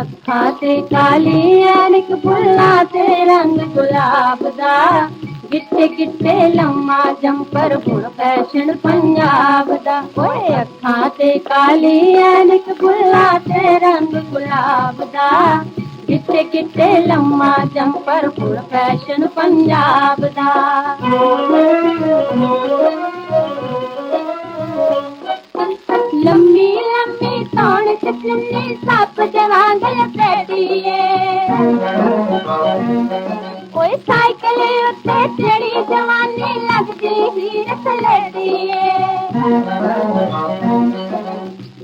ਅੱਖਾਂ ਤੇ ਕਾਲੀ ਐਨਕ, ਫੁੱਲਾਂ ਤੇ ਰੰਗ ਗੁਲਾਬ ਦਾ। ਗਿੱਟੇ ਗਿੱਟੇ ਲੰਮਾ ਜੰਪਰ, ਹੁਣ ਫੈਸ਼ਨ ਪੰਜਾਬ ਦਾ। ਓਏ ਅੱਖਾਂ ਤੇ ਕਾਲੀ ਐਨਕ, ਫੁੱਲਾਂ ਤੇ ਰੰਗ ਗੁਲਾਬ ਦਾ। ਕਿੱਤੇ ਕਿੱਤੇ ਲੰਮਾ ਜੰਪਰ, ਹੁਣ ਫੈਸ਼ਨ ਪੰਜਾਬ ਦਾ। कृष्णने साप जवांगल पहरिए कोई साइकिल उत्ते चढ़ी, जवानी लगदी हीरत लड़िए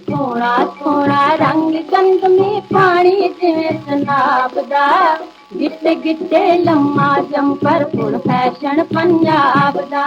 थोड़ा थोड़ा रंग गंध में पानी जिमें शनाब दा। गिट गिटे लम्मा जम पर फ़ैशन पंजाब दा।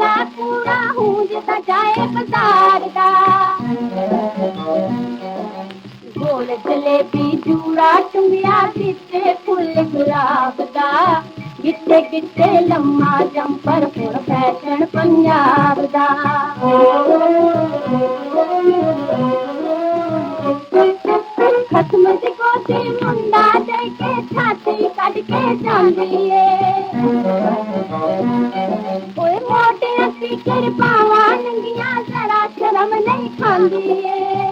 काला कूड़ा हूंज सजाए बाज़ार दा। गोल जलेबी चूड़ा चुमिया गिटे फुल गुलाब दा। गिटे गिटे लम्मा, जंपर फुल फ़ैशन, पंजाब दा। खत्म से कोते मुंडा दे के छाती कट के जांदी है ਅਸੀਂ ਕਿਰਪਾਵਾਂ ਨੰਗੀਆਂ ਜ਼ਰਾ ਸ਼ਰਮ ਨਹੀਂ ਖਾਂਦੀ ਏ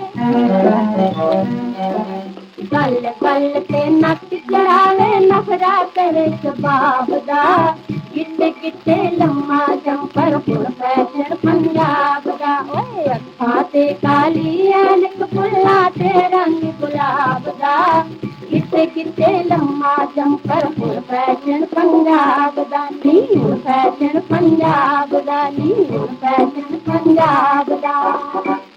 ਗੱਲ ਗੱਲ ਤੇ ਨੱਕ ਚੜਾਵੇ ਨਖਰਾ ਕਰੇ ਸਬਾਬ ਦਾ। ਕਿੱਤੇ ਕਿੱਤੇ ਲੰਮਾ ਜੰਪਰ ਫੁੱਲ ਫੈਸ਼ਨ ਪੰਜਾਬ ਦਾ। ਓਏ ਅੱਖਾਂ ਤੇ ਕਾਲੀ ਐਨਕ ਫੁੱਲਾਂ ਤੇ ਰੰਗ ਗੁਲਾਬ ਦਾ। ਕਿੱਤੇ ਕਿੱਤੇ ਲੰਮਾ ਜੰਪਰ ਫੁੱਲ ਫੈਸ਼ਨ ਪੰਜਾਬ ਦਾ। ਨੀ Punjab da